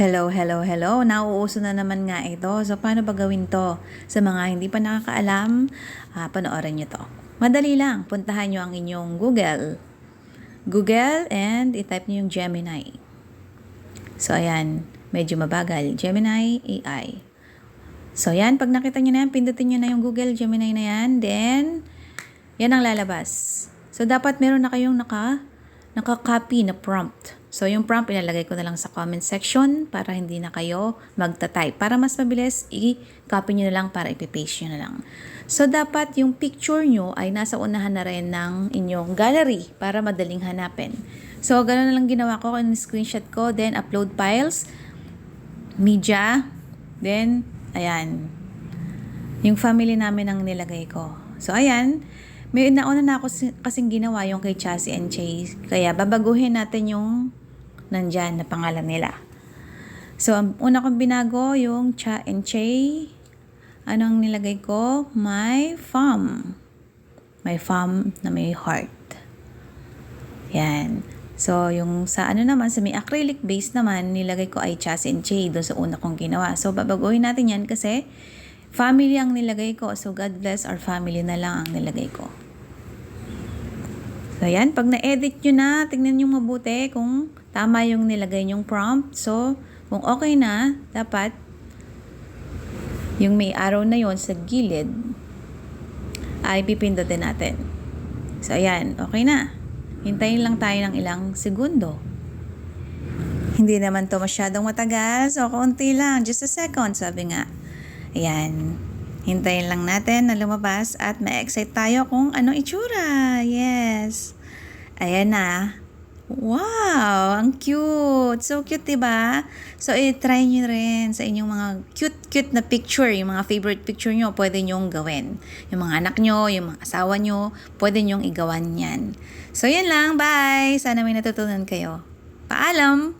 Hello, hello, hello. Nauuso na naman nga ito. So, paano ba gawin to? Sa mga hindi pa nakakaalam, ah, panoorin nyo to. Madali lang. Puntahan nyo ang inyong Google. Google and itype nyo yung Gemini. So, ayan. Medyo mabagal. Gemini AI. So, yan. Pag nakita nyo na yan, pindutin nyo na yung Google Gemini na yan. Then, yan ang lalabas. So, dapat meron na kayong naka, naka-copy na prompt. So, yung prompt, ilalagay ko na lang sa comment section para hindi na kayo magta-type. Para mas mabilis, i-copy nyo na lang para ipipaste nyo na lang. So, dapat yung picture nyo ay nasa unahan na rin ng inyong gallery para madaling hanapin. So, ganoon na lang ginawa ko. screenshot ko, then upload files, media, then, ayan, yung family namin ang nilagay ko. So, ayan. May nauna na ako si- kasing ginawa yung kay Chassis and Chase. Kaya babaguhin natin yung nandyan na pangalan nila. So, ang una kong binago yung Cha and Che. Ano ang nilagay ko? My farm. My farm na may heart. Yan. So, yung sa ano naman, sa may acrylic base naman, nilagay ko ay Chas and Che doon sa una kong ginawa. So, babaguhin natin yan kasi family ang nilagay ko. So, God bless our family na lang ang nilagay ko. So, yan. Pag na-edit nyo na, tingnan nyo mabuti kung tama yung nilagay nyong prompt. So, kung okay na, dapat yung may arrow na yon sa gilid ay pipindutin natin. So, ayan. Okay na. Hintayin lang tayo ng ilang segundo. Hindi naman to masyadong matagal. So, konti lang. Just a second, sabi nga. Ayan. Hintayin lang natin na lumabas at ma-excite tayo kung anong itsura. Yes. Ayan na. Wow! Ang cute! So cute, diba? So, i-try nyo rin sa inyong mga cute-cute na picture, yung mga favorite picture nyo, pwede nyong gawin. Yung mga anak nyo, yung mga asawa nyo, pwede nyong igawan yan. So, yan lang. Bye! Sana may natutunan kayo. Paalam!